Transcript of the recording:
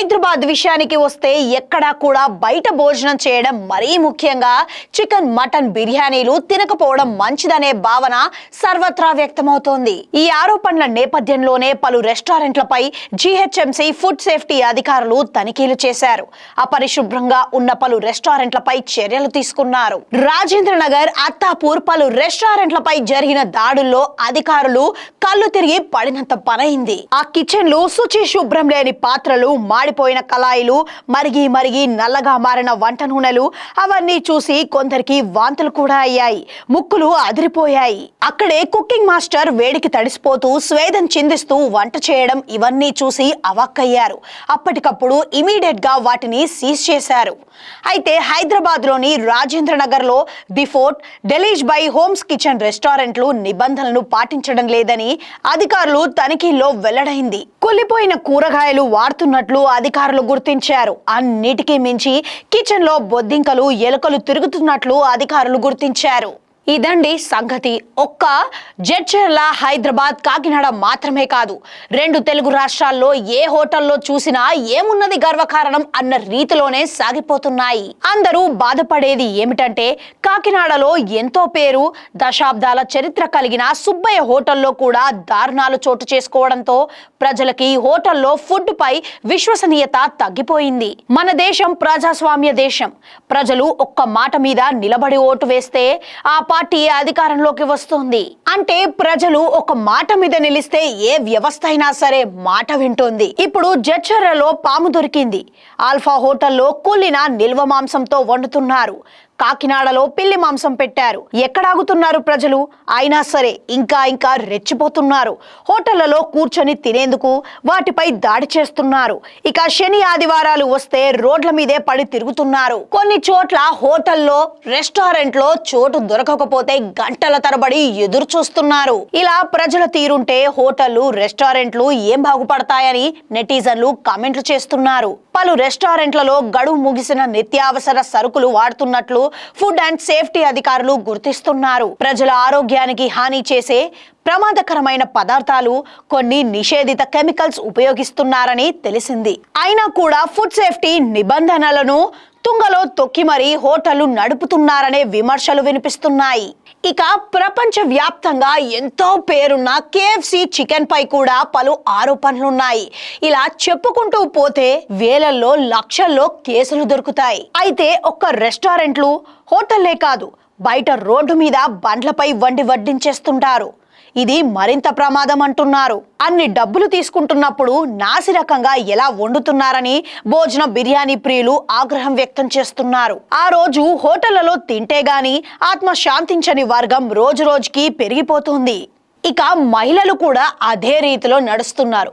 హైదరాబాద్ విషయానికి వస్తే ఎక్కడా కూడా బయట భోజనం చేయడం మరీ ముఖ్యంగా చికెన్ మటన్ బిర్యానీలు తినకపోవడం మంచిదనే భావన సర్వత్రా వ్యక్తమవుతోంది. ఈ ఆరోపణల నేపథ్యంలోనే పలు రెస్టారెంట్లపై జీహెచ్ఎంసీ ఫుడ్ సేఫ్టీ అధికారులు తనిఖీలు చేశారు. అపరిశుభ్రంగా ఉన్న పలు రెస్టారెంట్లపై చర్యలు తీసుకున్నారు. రాజేంద్ర నగర్ అత్తాపూర్ పలు రెస్టారెంట్లపై జరిగిన దాడుల్లో అధికారులు కళ్ళు తిరిగి పడినంత పనైంది. ఆ కిచెన్లు శుచి శుభ్రం లేని పాత్రలు మాడిపోయిన కళాయిలు మరిగి మరిగి నల్లగా మారిన వంట నూనెలు అవన్నీ చూసి కొందరికి వాంతులు కూడా అయ్యాయి. ముక్కులు అదిరిపోయాయి. అక్కడే కుకింగ్ మాస్టర్ వేడికి తడిసిపోతూ స్వేదం చిందిస్తూ వంట చేయడం ఇవన్నీ చూసి అవాక్కయ్యారు. అప్పటికప్పుడు ఇమీడియట్గా వాటిని సీజ్ చేశారు. అయితే హైదరాబాద్లోని రాజేంద్ర నగర్లో the fort delish by homes kitchen రెస్టారెంట్లు నిబంధనలను పాటించడం లేదని అధికారులు తనిఖీల్లో వెల్లడైంది. కుళ్ళిపోయిన కూరగాయలు వాడుతున్నట్లు అధికారులు గుర్తించారు. అన్నిటికీ మించి కిచెన్లో బొద్దింకలు ఎలుకలు తిరుగుతున్నట్లు అధికారులు గుర్తించారు. ఇదండి సంగతి. ఒక్క జడ్చర్ల హైదరాబాద్ కాకినాడ మాత్రమే కాదు. రెండు తెలుగు రాష్ట్రాల్లో ఏ హోటల్లో చూసినా ఏమున్నది గర్వకారణం అన్న రీతిలోనే సాగిపోతున్నాయి. అందరూ బాధపడేది ఏమిటంటే కాకినాడలో ఎంతో పేరు దశాబ్దాల చరిత్ర కలిగిన సుబ్బయ్య హోటల్లో కూడా దారుణాలు చోటు చేసుకోవడంతో ప్రజలకి హోటల్లో ఫుడ్ పై విశ్వసనీయత తగ్గిపోయింది. మన దేశం ప్రజాస్వామ్య దేశం. ప్రజలు ఒక్క మాట మీద నిలబడి ఓటు వేస్తే ఆ పార్టీ అధికారంలోకి వస్తుంది. అంటే ప్రజలు ఒక మాట మీద నిలిస్తే ఏ వ్యవస్థ అయినా సరే మాట వింటోంది. ఇప్పుడు జడ్చర్లలో పాము దొరికింది. ఆల్ఫా హోటల్లో కూలిన నిల్వ మాంసంతో వండుతున్నారు. కాకినాడలో పిల్లి మాంసం పెట్టారు. ఎక్కడ ఆగుతున్నారు ప్రజలు? అయినా సరే ఇంకా ఇంకా రెచ్చిపోతున్నారు. హోటళ్ళలో కూర్చొని తినేందుకు వాటిపై దాడి చేస్తున్నారు. ఇక శని ఆదివారాలు వస్తే రోడ్ల మీదే పడి తిరుగుతున్నారు. కొన్ని చోట్ల హోటల్లో రెస్టారెంట్లో చోటు దొరకకపోతే గంటల తరబడి ఎదురు చూస్తున్నారు ఇలా ప్రజల తీరుంటే హోటళ్ళు రెస్టారెంట్లు ఏం బాగుపడతాయని నెటిజన్లు కామెంట్లు చేస్తున్నారు. పలు రెస్టారెంట్లలో గడువు ముగిసిన నిత్యావసర సరుకులు వాడుతున్నట్లు ఫుడ్ అండ్ సేఫ్టీ అధికారులు గుర్తిస్తున్నారు. ప్రజల ఆరోగ్యానికి హాని చేసే ప్రమాదకరమైన పదార్థాలు కొన్ని నిషేధిత కెమికల్స్ ఉపయోగిస్తున్నారని తెలిసింది. అయినా కూడా ఫుడ్ సేఫ్టీ నిబంధనలను తుంగలో తొక్కి మరీ హోటళ్ళు నడుపుతున్నారనే విమర్శలు వినిపిస్తున్నాయి. ఇక ప్రపంచ వ్యాప్తంగా ఎంతో పేరున్న కేఎఫ్సి చికెన్ పై కూడా పలు ఆరోపణలున్నాయి. ఇలా చెప్పుకుంటూ పోతే వేలల్లో లక్షల్లో కేసులు దొరుకుతాయి. అయితే ఒక్క రెస్టారెంట్లు హోటల్లే కాదు బయట రోడ్డు మీద బండ్లపై వండి వడ్డించేస్తుంటారు. ఇది మరింత ప్రమాదం అంటున్నారు. అన్ని డబ్బులు తీసుకుంటున్నప్పుడు నాసిరకంగా ఎలా వండుతున్నారని భోజన బిర్యానీ ప్రియులు ఆగ్రహం వ్యక్తం చేస్తున్నారు. ఆ రోజు హోటళ్ళలో తింటే గాని ఆత్మ శాంతించని వర్గం రోజు రోజుకి పెరిగిపోతుంది. ఇక మహిళలు కూడా అదే రీతిలో నడుస్తున్నారు.